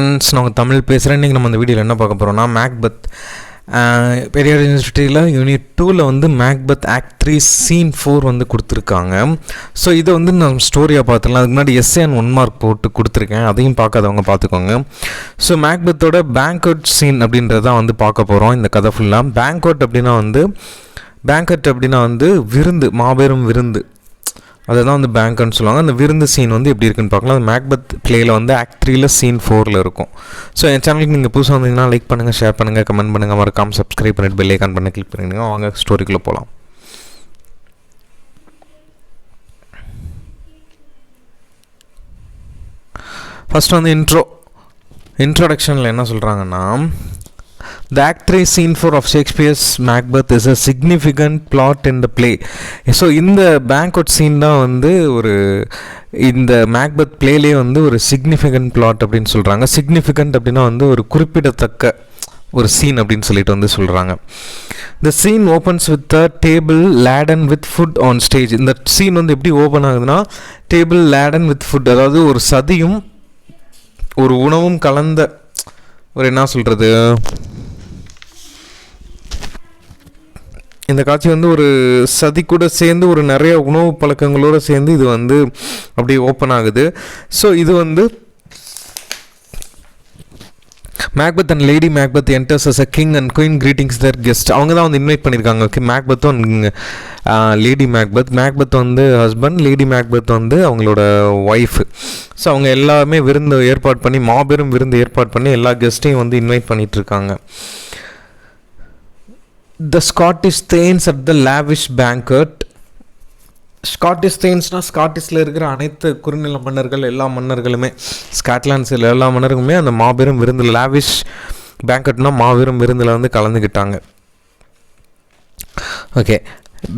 Friends நான் தமிழ் பேசுகிறேன் இன்றைக்கி நம்ம அந்த வீடியோவில் என்ன பார்க்க போகிறோம்னா மேக்பத் பெரியார் யூனிவர்சிட்டியில் யூனிட் டூவில் வந்து Macbeth act three scene four வந்து கொடுத்துருக்காங்க. ஸோ இதை வந்து நான் ஸ்டோரியாக பார்த்துக்கலாம் அதுக்கு முன்னாடி எஸ்ஏ அண்ட் ஒன் மார்க் போட்டு கொடுத்துருக்கேன். அதையும் பார்க்காதவங்க பார்த்துக்கோங்க. ஸோ மேக்பத்தோட பேங்க்அவுட் சீன் அப்படின்றதான் வந்து பார்க்க போகிறோம் இந்த கதை ஃபுல்லாக பேங்க்அவுட் அப்படின்னா வந்து பேங்கட் அப்படின்னா வந்து விருந்து மாபெரும் விருந்து. அதை தான் வந்து பேங்க்னு சொல்லுவாங்க. அந்த விருந்து சீன் வந்து எப்படி இருக்குன்னு பார்க்கலாம். அது மேக்பத் பிளேயில் வந்து ஆக்ட் த்ரீல சீன் ஃபோரில் இருக்கும். ஸோ என் சேனலுக்கு நீங்கள் புதுசாக வந்தீங்கன்னா லைக் பண்ணுங்கள் ஷேர் பண்ணுங்கள் கமெண்ட் பண்ணுங்கள் மறக்காமல் சப்ஸ்கிரைப் பண்ணிட்டு பெல் ஐக்கான் பண்ணி கிளிக் பண்ணிடுங்க. வாங்க ஸ்டோரிக்குள்ளே போகலாம் ஃபஸ்ட் வந்து இன்ட்ரோ இன்ட்ரோடக்ஷனில் என்ன சொல்கிறாங்கன்னா The Act 3 Scene 4 of Shakespeare's Macbeth is a significant plot in the play. So இந்த பேங்க்அவுட் சீன் தான் வந்து ஒரு இந்த மேக்பத் பிளேலே வந்து ஒரு சிக்னிஃபிகண்ட் பிளாட் அப்படின்னு சொல்கிறாங்க சிக்னிஃபிகண்ட் அப்படின்னா வந்து ஒரு குறிப்பிடத்தக்க ஒரு சீன் அப்படின்னு சொல்லிட்டு வந்து சொல்கிறாங்க இந்த scene opens with a table laden with food on stage இந்த சீன் வந்து எப்படி ஓப்பன் ஆகுதுன்னா டேபிள் லேடன் வித் ஃபுட் அதாவது ஒரு சதியும் ஒரு உணவும் கலந்த ஒரு என்ன சொல்கிறது இந்த காட்சி வந்து ஒரு சதி கூட சேர்ந்து ஒரு நிறைய உணவு பழக்கங்களோடு சேர்ந்து இது வந்து அப்படியே ஓப்பன் ஆகுது. ஸோ இது வந்து Macbeth and lady Macbeth enters as a king and queen greetings their guest அவங்க தான் வந்து இன்வைட் பண்ணியிருக்காங்க மேக்பத்தும் லேடி மேக்பத் மேக்பத் வந்து ஹஸ்பண்ட் லேடி மேக்பத் வந்து அவங்களோட ஒய்ஃப் ஸோ அவங்க எல்லாமே விருந்து ஏற்பாடு பண்ணி மாபெரும் விருந்து ஏற்பாடு பண்ணி எல்லா கெஸ்ட்டையும் வந்து இன்வைட் பண்ணிகிட்ருக்காங்க இருக்காங்க. The Scottish thanes at the lavish banquet Scottish தேன்ஸ்னால் ஸ்காட்டிஷில் இருக்கிற அனைத்து குறுநில மன்னர்கள் எல்லா மன்னர்களுமே ஸ்காட்லாண்ட்ஸில் எல்லா மன்னர்களுமே அந்த மாபெரும் விருந்தில் லேவிஷ் பேங்கட்னால் மாபெரும் விருந்தில் வந்து கலந்துக்கிட்டாங்க ஓகே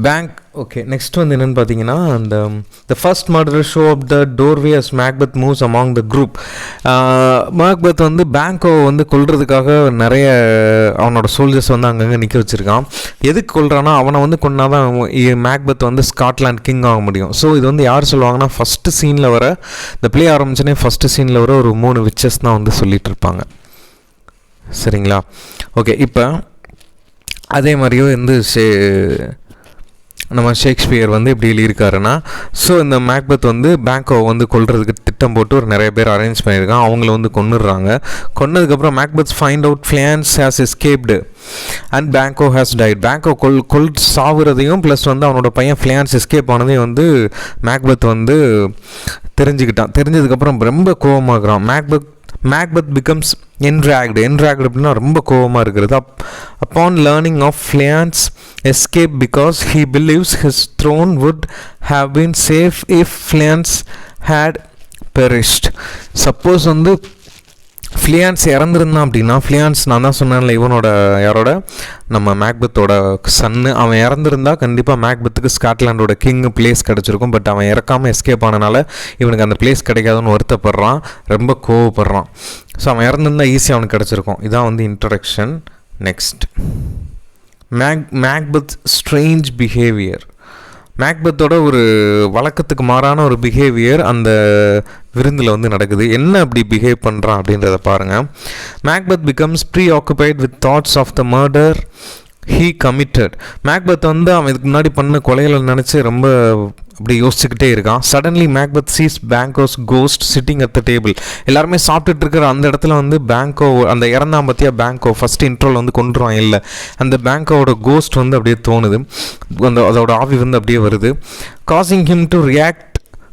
பேங்க் ஓகே நெக்ஸ்ட் வந்து என்னென்னு பார்த்தீங்கன்னா அந்த the first model show up the doorway as Macbeth moves among the group Macbeth வந்து பேங்கோ வந்து கொள்றதுக்காக நிறைய அவனோட சோல்ஜர்ஸ் வந்து அங்கங்கே நிற்க வச்சுருக்கான். எதுக்கு கொள்றான்னா அவனை வந்து கொண்டாதான் மேக்பத் வந்து ஸ்காட்லாண்ட் கிங் ஆக முடியும். ஸோ இது வந்து யார் சொல்லுவாங்கன்னா ஃபஸ்ட்டு சீனில் வர இந்த பிளே ஆரம்பிச்சோன்னே ஃபஸ்ட்டு சீனில் வர ஒரு மூணு விச்சஸ் தான் வந்து சொல்லிகிட்டு இருப்பாங்க. சரிங்களா? ஓகே இப்போ அதே மாதிரியும் வந்து ஷே நம்ம ஷேக்ஸ்பியர் வந்து எப்படி எழுதியிருக்காருன்னா ஸோ இந்த மேக்பத் வந்து பேங்கோவை வந்து கொள்றதுக்கு திட்டம் போட்டு ஒரு நிறைய பேர் அரேஞ்ச் பண்ணியிருக்கான் அவங்கள வந்து கொண்டுடுறாங்க கொன்னதுக்கப்புறம் Macbeth find out Fleance has escaped and Banquo has died Banquo கொல் கொல் சாவுறதையும் ப்ளஸ் வந்து அவனோட பையன் ஃபிளான்ஸ் எஸ்கேப் ஆனதையும் வந்து மேக்பத் வந்து தெரிஞ்சுக்கிட்டான். தெரிஞ்சதுக்கப்புறம் ரொம்ப கோவமாகறான். Macbeth Macbeth becomes enraged enraged அப்படின்னா ரொம்ப கோபமாக இருக்கிறது. Up upon learning of Fleance escape because he believes his throne would have been safe if Fleance had perished suppose வந்து ஃப்ளியான்ஸ் இறந்துருந்தான் அப்படின்னா ஃப்ளியான்ஸ் நான் தான் சொன்னேன்ல இவனோட யாரோட? நம்ம மேக்பத்தோட சன்னு. அவன் இறந்துருந்தா கண்டிப்பாக மேக்பத்துக்கு ஸ்காட்லாண்டோட கிங் பிளேஸ் கிடச்சிருக்கும். பட் அவன் இறக்காமல் எஸ்கேப் ஆனனால இவனுக்கு அந்த பிளேஸ் கிடைக்காதுன்னு வருத்தப்படுறான். ரொம்ப கோவப்படுறான். ஸோ அவன் இறந்துருந்தா ஈஸியாக அவனுக்கு கிடச்சிருக்கும். இதான் வந்து introduction next mac Macbeth strange behaviour மேக்பத்தோட ஒரு வழக்கத்துக்கு மாறான ஒரு பிஹேவியர் அந்த விருந்தில் வந்து நடக்குது. என்ன அப்படி பிஹேவ் பண்ணுறான் அப்படின்றத பாருங்கள் Macbeth becomes preoccupied with thoughts of the murder he committed Macbeth வந்து அவன் இதுக்கு முன்னாடி பண்ண கொலைகளை நினச்சி ரொம்ப அப்படி யோசிச்சுக்கிட்டே இருக்கான். Suddenly Macbeth sees Banquo's ghost sitting at the table எல்லாருமே சாப்பிட்டுட்டு இருக்கிற அந்த இடத்துல வந்து பேங்கோ அந்த இறந்தாம் பற்றியா பேங்கோ ஃபஸ்ட் இன்ட்ரோல் வந்து கொண்டுருவான் இல்லை. அந்த பேங்கோட கோஸ்ட் வந்து அப்படியே தோணுது. அந்த அதோட ஆவி வந்து அப்படியே வருது. Causing him to react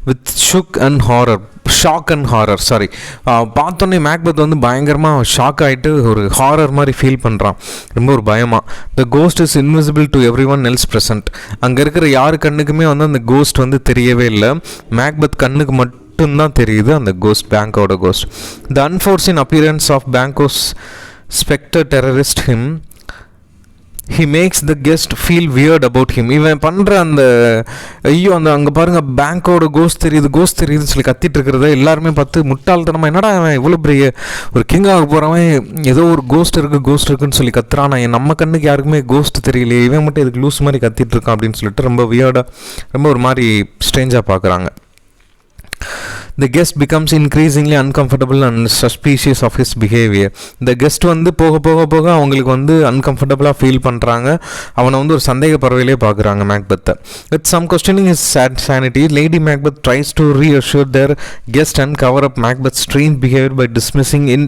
with shock and horror shock and horror sorry பார்த்தோன்னே மேக்பத் வந்து பயங்கரமாக ஷாக் ஆகிட்டு ஒரு ஹாரர் மாதிரி ஃபீல் பண்ணுறான் ரொம்ப ஒரு பயமாக the ghost is invisible to everyone else present அங்கே இருக்கிற யார் கண்ணுக்குமே வந்து அந்த கோஸ்ட் வந்து தெரியவே இல்லை. மேக்பத் கண்ணுக்கு மட்டும்தான் தெரியுது அந்த கோஸ்ட் பேங்கோட ghost the unforeseen appearance of Banquo's specter terrorist him he makes the guest feel weird about him இவன் பண்ணுற அந்த ஐயோ அந்த அங்கே பாருங்கள் பேங்க்கோட கோஸ்ட் தெரியுது கோஸ்ட் தெரியுதுன்னு சொல்லி கத்திட்டு இருக்கிறத எல்லாருமே பார்த்து முட்டாள்தனமாக என்னடா அவன் இவ்வளோ பெரிய ஒரு கிங்காக போகிறவன் ஏதோ ஒரு கோஸ்ட் இருக்குது கோஸ்ட் இருக்குன்னு சொல்லி கத்துறான். நான் நம்ம கண்ணுக்கு யாருக்குமே கோஸ்ட் தெரியலையே. இவன் மட்டும் இதுக்கு லூஸ் மாதிரி கத்திட்டு இருக்கான்? அப்படின்னு சொல்லிட்டு ரொம்ப வியர்டாக ரொம்ப ஒரு மாதிரி ஸ்ட்ரேஞ்சாக பார்க்குறாங்க. The guest becomes increasingly uncomfortable and suspicious of his behaviour இந்த கெஸ்ட் வந்து போக போக போக அவங்களுக்கு வந்து அன்கம்ஃபர்டபுளாக ஃபீல் பண்ணுறாங்க அவனை வந்து ஒரு சந்தேக பறவையிலே பார்க்குறாங்க மேக்பத்தை with some questioning is said sanity Lady Macbeth tries to reassure their guest and cover up Macbeth strange behaviour by dismissing in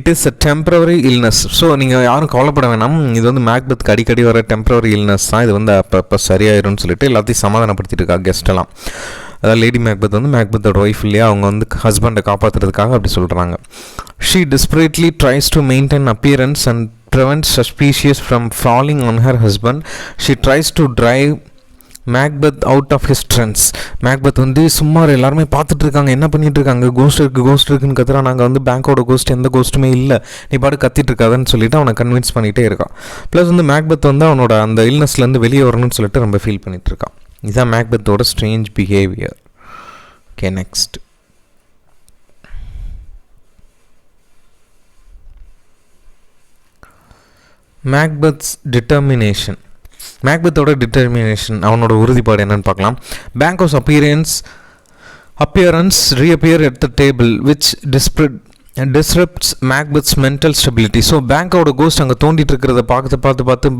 it is a temporary illness so நீங்கள் யாரும் கவலைப்பட வேணாம். இது வந்து மேக்பத்துக்கு அடிக்கடி வர டெம்பரவரி இல்னஸ் தான். இது வந்து அப்பப்போ சரியாயிரும்னு சொல்லிட்டு எல்லாத்தையும் சமாதானப்படுத்திட்டு இருக்கா கெஸ்ட் எல்லாம் அதாவது லேடி மேக்பத் வந்து மேக்பத்தோட ஒய்ஃப் இல்லையா? அவங்க வந்து ஹஸ்பண்டை காப்பாற்றுறதுக்காக அப்படி சொல்கிறாங்க she desperately tries to maintain appearance and prevent suspicious from falling on her husband she tries to drive Macbeth out of his trance Macbeth வந்து சும்மா எல்லாருமே பார்த்துட்டு இருக்காங்க. என்ன பண்ணிட்டு இருக்காங்க? கோஸ்ட் இருக்குது கோஸ்ட் இருக்குன்னு கத்துறா. நாங்கள் வந்து பேங்கோட கோஸ்ட் எந்த கோஸ்ட்டுமே இல்லை. நீ பாட்டு கத்திட்டு இருக்காதுன்னு சொல்லிட்டு அவனை கன்வின்ஸ் பண்ணிகிட்டே இருக்கான். ப்ளஸ் வந்து மேக்பத் வந்து அவனோட அந்த இல்னஸ்லேருந்து வெளியே வரணும்னு சொல்லிட்டு ரொம்ப ஃபீல் பண்ணிட்டு இருக்கான். இதுதான் மேக்பெத்தோட strange behaviour okay next Macbeth's determination மேக்பத்தோட determination அவனோட உறுதிப்பாடு என்னன்னு பார்க்கலாம். Banquo appearance appearance reappear at the table which dispirit disrupts Macbeth's mental stability so பேங்க்கோட ghost அங்கே தோண்டிட்டு இருக்கிறத பார்த்து பார்த்து பார்த்து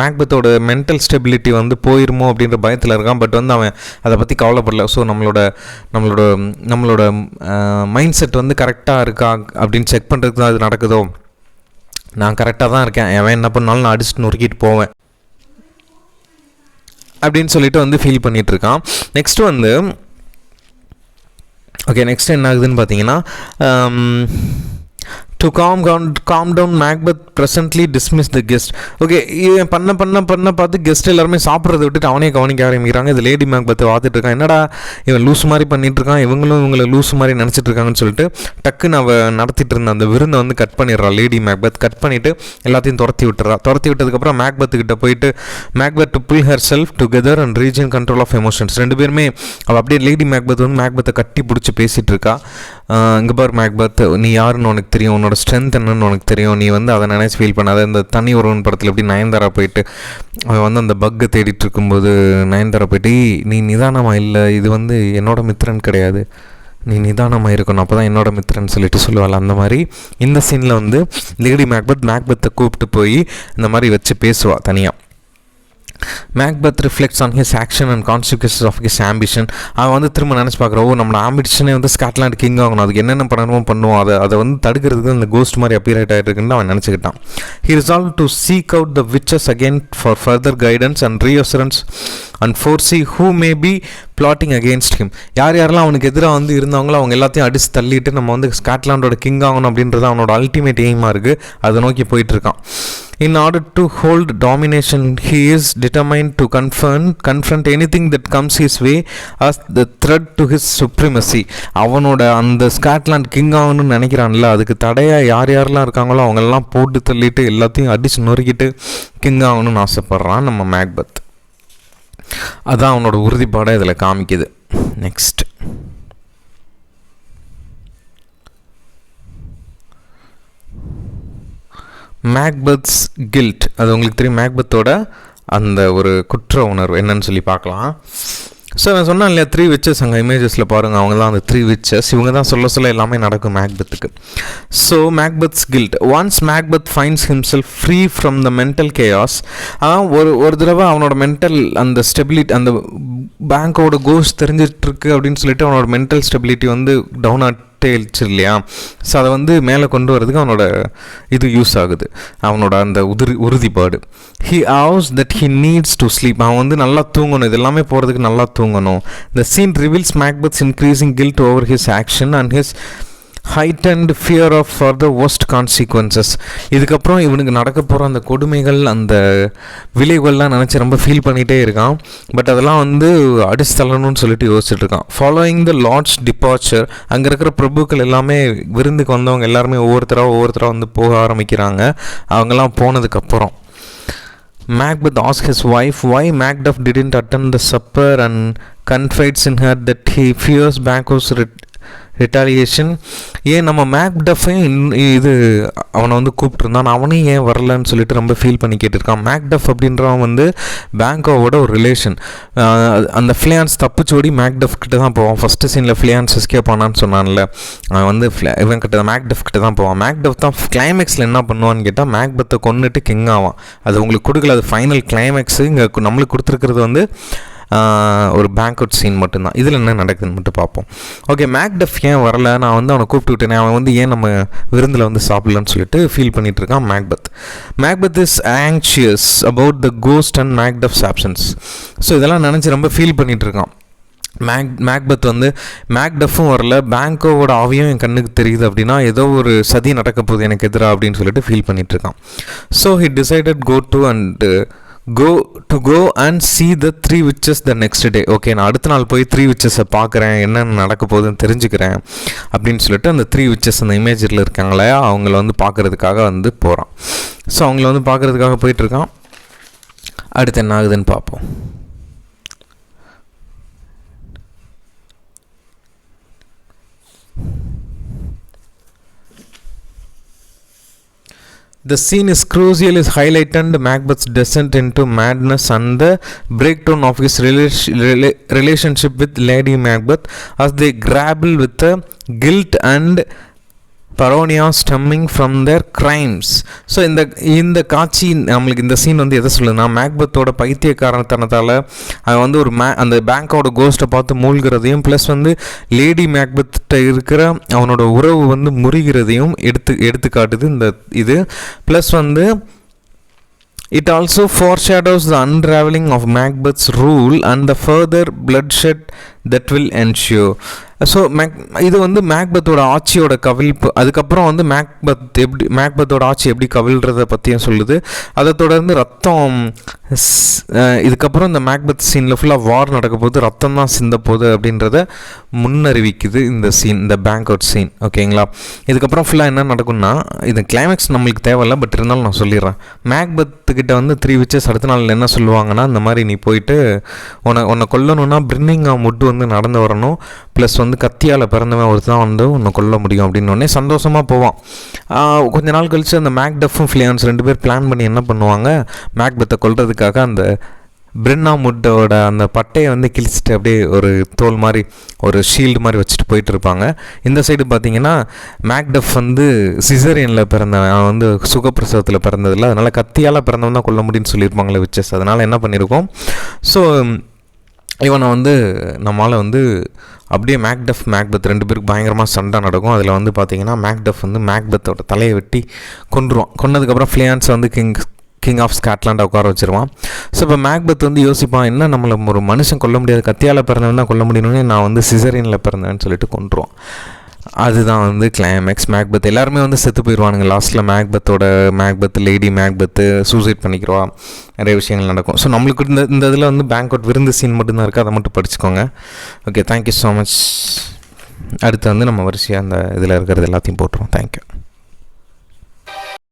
மேக்பத்தோட மென்டல் ஸ்டெபிலிட்டி வந்து போயிருமோ அப்படின்ற பயத்தில் இருக்கான். பட் வந்து அவன் அதை பற்றி கவலைப்படல. ஸோ நம்மளோட நம்மளோட நம்மளோட மைண்ட் செட் வந்து கரெக்டாக இருக்கா அப்படின்னு செக் பண்ணுறதுக்கு தான் அது நடக்குதோ? நான் கரெக்டாக தான் இருக்கேன். அவன் என்ன பண்ணாலும் நான் அடிச்சுட்டு நொறுக்கிட்டு போவேன். அப்படின்னு சொல்லிட்டு வந்து ஃபீல் பண்ணிகிட்ருக்கான் நெக்ஸ்ட் வந்து ஓகே நெக்ஸ்ட் என்ன ஆகுதுன்னு பார்த்தீங்கன்னா um, to calm gown calm down Macbeth presently dismiss the guest okay பண்ண பண்ண பண்ண பார்த்து கெஸ்ட் எல்லாருமே சாப்பிட்றத விட்டுட்டு அவனே கவனிக்க ஆரம்பிக்கிறாங்க. இது லேடி மேக்பத்தை பார்த்துட்டு இருக்கான். என்னடா இவன் லூஸ் மாதிரி பண்ணிட்டு இருக்கான்? இவங்களும் இவங்களை லூஸ் மாதிரி நினச்சிட்டு இருக்காங்கன்னு சொல்லிட்டு டக்குன்னு அவள் நடத்திட்டு இருந்த அந்த விருந்தை வந்து கட் பண்ணிடுறா லேடி மேக்பத் கட் பண்ணிவிட்டு எல்லாத்தையும் துரத்தி விட்டுறா. துரத்தி விட்டதுக்கப்புறம் மேக்பத்து போயிட்டு Macbeth to pull herself together and regain control of emotions ரெண்டு பேருமே அவள் அப்படியே லேடி மேக்பத் வந்து மேக்பத்தை கட்டி பிடிச்சி பேசிகிட்டு இருக்கா. இங்கே பார் மேக்பத் நீ யாருன்னு உனக்கு தெரியும். உன்னோட ஸ்ட்ரென்த் என்னன்னு உனக்கு தெரியும். நீ வந்து அதை நினைச்சு ஃபீல் பண்ணாத. இந்த தனி ஒருவன் படத்தில் எப்படி நயன்தாரா போயிட்டு அவன் வந்து அந்த பக்கை தேடிட்டு இருக்கும்போது நயன்தாரா போயிட்டு நீ நிதானமாக இல்லை. இது வந்து என்னோட மித்திரன் கிடையாது. நீ நிதானமாக இருக்கணும். அப்போ தான் என்னோட மித்திரன்னு சொல்லிட்டு சொல்லுவாள். அந்த மாதிரி இந்த சீனில் வந்து லேடி மேக்பத் மேக்பத்தை கூப்பிட்டு போய் இந்த மாதிரி வச்சு பேசுவாள் தனியாக Macbeth reflects on his action and consequences of his ambition அவன் வந்து திரும்ப நினச்சி பார்க்குறோம் ஓ நம்மளோட ஆம்பிஷனே வந்து ஸ்காட்லாண்ட் கிங் ஆகணும். அதுக்கு என்னென்ன பண்ணணுமோ பண்ணுவோம். அதை அதை வந்து தடுக்கிறதுக்கு அந்த கோஸ்ட் மாதிரி அப்பியரேட் ஆகிட்டு இருக்குன்னு அவன் நினச்சிக்கிட்டான். He resolve to seek out the witches again for further guidance and reassurance and foresee who may be plotting against him யார் யாரெல்லாம் அவனுக்கு எதிராக வந்து இருந்தாங்களோ அவங்க எல்லாத்தையும் அடித்து தள்ளிட்டு நம்ம வந்து ஸ்காட்லாண்டோட கிங் ஆகணும் அப்படின்றது அவனோட அல்டிமேட் எய்மாக இருக்குது அதை நோக்கி போயிட்டுருக்கான். In order to hold domination he is determine to confront confront, anything that comes his way as the threat to his supremacy அவனோட அந்த ஸ்காட்லாண்ட் கிங் ஆகணும்னு நினைக்கிறான்ல அதுக்கு தடையாக யார் யாரெல்லாம் இருக்காங்களோ அவங்களெல்லாம் போட்டு தள்ளிட்டு எல்லாத்தையும் அடித்து நொறுக்கிட்டு கிங் ஆகணும்னு ஆசைப்பட்றான் நம்ம மேக்பத். அதுதான் அவனோட உறுதிப்பாடை இதில் காமிக்குது. நெக்ஸ்ட் மேக்பத்ஸ் கில்ட் அது உங்களுக்கு தெரியும் மேக்பத்தோட அந்த ஒரு குற்ற உணர்வு. என்னன்னு சொல்லி பார்க்கலாம். ஸோ நான் சொன்னேன் இல்லையா த்ரீ விச்சஸ் அங்கே இமேஜஸில் பாருங்கள் அவங்க தான் அந்த த்ரீ விச்சஸ் இவங்க தான் சொல்ல சொல்ல எல்லாமே நடக்கும் மேக்பத்துக்கு so Macbeth's guilt once Macbeth finds himself free from the mental chaos அதான் ஒரு ஒரு தடவை அவனோட மென்டல் அந்த ஸ்டெபிலிட்டி அந்த பேங்க்கோட கோஸ் தெரிஞ்சிட்ருக்கு அப்படின்னு சொல்லிட்டு அவனோட மென்டல் ஸ்டெபிலிட்டி வந்து டவுன் ஆகிட்டேச்சு இல்லையா? ஸோ அதை வந்து மேலே கொண்டு வரதுக்கு அவனோட இது யூஸ் ஆகுது. அவனோட அந்த உதிரி உறுதிப்பாடு. He house that he needs to sleep அவன் வந்து நல்லா தூங்கணும். இது எல்லாமே போகிறதுக்கு நல்லா தூங்கணும். The scene reveals Macbeth's increasing guilt over his action and his heightened fear of for the worst consequences இதுக்கப்புறம் இவனுக்கு நடக்க போகிற அந்த கொடுமைகள் அந்த விளைவுகள்லாம் நினச்சி ரொம்ப ஃபீல் பண்ணிகிட்டே இருக்கான். பட் அதெல்லாம் வந்து அடிச்சு தள்ளணும்னு சொல்லிட்டு யோசிச்சுட்டு இருக்கான். ஃபாலோயிங் த லார்ட்ஸ் டிபார்ச்சர் அங்கே இருக்கிற பிரபுக்கள் எல்லாமே விருந்துக்கு வந்தவங்க எல்லாருமே ஒவ்வொருத்தராக ஒவ்வொருத்தராக வந்து போக ஆரம்பிக்கிறாங்க. அவங்கெல்லாம் போனதுக்கப்புறம். Macbeth asked his wife why Macduff didn't attend the supper and confides in her that he fears Banquo's re- retaliation ஏன் நம்ம மேக்டஃபையும் இது அவனை வந்து கூப்பிட்டுருந்தான். அவனையும் ஏன் வரலன்னு சொல்லிட்டு ரொம்ப ஃபீல் பண்ணி கேட்டிருக்கான். மேக்டஃப் அப்படின்றவன் வந்து பேங்கோவோட ஒரு ரிலேஷன் அந்த ஃபிளியான்ஸ் தப்பிச்சோடி மேக்டஃப் கிட்ட தான் போவான். ஃபஸ்ட்டு சீனில் ஃபிளியான்ஸ் எஸ்கேப் ஆனான்னு சொன்னான்ல. அவன் வந்து ஃப்ள- இவன் கிட்ட மேக்டஃப் கிட்ட தான் போவான். மேக்டஃப் தான் கிளைமேக்ஸில் என்ன பண்ணுவான்னு கேட்டால் மேக்பத்தை கொண்டுட்டு கிங் ஆவான். அது உங்களுக்கு கொடுக்கல. அது ஃபைனல் கிளைமேக்ஸு இங்கே நம்மளுக்கு கொடுத்துருக்கிறது வந்து ஒரு பேங்க்அவுட் சீன் மட்டும்தான். இதில் என்ன நடக்குதுன்னு மட்டும் பார்ப்போம். ஓகே மேக்டஃப் ஏன் வரல? நான் வந்து அவனை கூப்பிட்டு அவன் வந்து ஏன் நம்ம விருந்தில் வந்து சாப்பிடலன்னு சொல்லிட்டு ஃபீல் பண்ணிட்டு இருக்கான் Macbeth Macbeth is anxious about the ghost and Macduff's options so இதெல்லாம் நினச்சி ரொம்ப ஃபீல் பண்ணிகிட்டு இருக்கான். மேக் மேக்பத் வந்து மேக்டஃப்பும் வரல. பேங்கோவோட ஆவியும் என் கண்ணுக்கு தெரியுது அப்படின்னா ஏதோ ஒரு சதி நடக்க போகுது எனக்கு எதிராக அப்படின்னு சொல்லிட்டு ஃபீல் பண்ணிகிட்ருக்கான் இருக்கான். So he decided go to and go to go and see the three witches the next day okay நான் அடுத்த நாள் போய் த்ரீ விச்சஸை பார்க்குறேன். என்னென்ன நடக்க போகுதுன்னு தெரிஞ்சுக்கிறேன். அப்படின்னு சொல்லிட்டு அந்த த்ரீ விச்சஸ் அந்த இமேஜில் இருக்காங்களே அவங்கள வந்து பார்க்கறதுக்காக வந்து போகிறான் ஸோ அவங்கள வந்து பார்க்கறதுக்காக போயிட்டுருக்கான். அடுத்து என்ன ஆகுதுன்னு பார்ப்போம். The scene is crucial is highlighted. Macbeth's descent into madness and the breakdown of his rela- rela- relationship with Lady Macbeth as they grapple with the guilt and paranoia stemming from their crimes so இந்த இந்த காட்சி நம்மளுக்கு இந்த scene வந்து எதை சொல்லுதுன்னா மேக்பத்தோட பைத்தியக்காரத்தனத்தால் அவன் வந்து ஒரு மே அந்த பேங்கோட கோஸ்ட்டை பார்த்து மூழ்கிறதையும் ப்ளஸ் வந்து லேடி மேக்பத்திட்ட இருக்கிற அவனோட உறவு வந்து முறிகிறதையும் எடுத்து எடுத்து காட்டுது இந்த இது. ப்ளஸ் வந்து it also foreshadows the unravelling of Macbeth's rule and the further bloodshed that will ensue so Mac இது வந்து மேக்பத்தோட ஆட்சியோட கவிழ்ப்பு. அதுக்கப்புறம் வந்து மேக்பத் எப்படி மேக்பத்தோட ஆட்சி எப்படி கவிழ்றத பற்றியும் சொல்லுது. அதை தொடர்ந்து ரத்தம் இதுக்கப்புறம் இந்த மேக்பத் சீனில் ஃபுல்லாக வார் நடக்க போது ரத்தம் தான் சிந்த போகுது அப்படின்றத முன்னறிவிக்குது இந்த சீன் இந்த பேங்க் அவுட் சீன் ஓகேங்களா இதுக்கப்புறம் ஃபுல்லாக என்ன நடக்கும்னா இது கிளைமேக்ஸ் நம்மளுக்கு தேவையில்லை பட் இருந்தாலும் நான் சொல்லிடுறேன். மேக்பத்துக்கிட்ட வந்து த்ரீ விச்சஸ் அடுத்த நாள் என்ன சொல்லுவாங்கன்னா இந்த மாதிரி நீ போயிட்டு உன்னை உன்னை கொல்லணும்னா பிரின்னிங் முட்டு வந்து நடந்து வரணும். ப்ளஸ் வந்து கத்தியால் பிறந்தவன் ஒருத்தன் வந்து உன்னை கொல்ல முடியும் அப்படின்னு உடனே சந்தோஷமாக போவான் கொஞ்ச நாள் கழிச்சு அந்த மேக்டஃபும் ஃபிலியான்ஸ் ரெண்டு பேர் பிளான் பண்ணி என்ன பண்ணுவாங்க? மேக்பத்தை கொல்றதுக்காக அந்த பிரின்னா முட்டோட அந்த பட்டையை வந்து கிழிச்சிட்டு அப்படியே ஒரு தோல் மாதிரி ஒரு ஷீல்டு மாதிரி வச்சுட்டு போயிட்டு இருப்பாங்க. இந்த சைடு பார்த்தீங்கன்னா மேக்டஃப் வந்து சிசரியனில் பிறந்தவன். அவன் வந்து சுகப்பிரசவத்தில் பிறந்ததில்ல. அதனால் கத்தியால் பிறந்தவன் தான் கொல்ல முடியும்னு சொல்லியிருப்பாங்களே விச்சஸ் அதனால் என்ன பண்ணியிருக்கோம்? ஸோ இவனை வந்து நம்மளால் வந்து அப்படியே மேக்டஃப் மேக்பத் ரெண்டு பேருக்கு பயங்கரமாக சண்டை நடக்கும். அதில் வந்து பார்த்தீங்கன்னா மேக்டஃப் வந்து மேக்பத்தோட தலையை வெட்டி கொன்றுவான் கொன்னதுக்கப்புறம் ஃப்ளியான்ஸை வந்து கிங் கிங் ஆஃப் ஸ்காட்லாண்டை உட்கார வச்சிருவான். ஸோ இப்போ மேக்பத் வந்து யோசிப்பான் என்ன நம்மளை ஒரு மனுஷன் கொல்ல முடியாது? கத்தியால் பிறந்தவன் தான் கொல்ல முடியணும்னு நான் வந்து சிசரினில் பிறந்தேன்னு சொல்லிட்டு கொன்றுவான் அதுதான் வந்து கிளைமேக்ஸ் மேக்பத் எல்லாருமே வந்து செத்து போயிடுவானுங்க லாஸ்ட்டில் மேக்பத்தோட மேக்பத் லேடி மேக்பத்து சூசைட் பண்ணிக்கிறவா. நிறைய விஷயங்கள் நடக்கும். ஸோ நம்மளுக்கு இந்த இந்த இதில் வந்து பேங்க்அவுட் விருந்து சீன் மட்டும்தான் இருக்குது அதை மட்டும் படிச்சுக்கோங்க. ஓகே தேங்க்யூ ஸோ மச் அடுத்து வந்து நம்ம வரிசையாக அந்த இதில் இருக்கிறது எல்லாத்தையும் போட்டுருவோம். தேங்க்யூ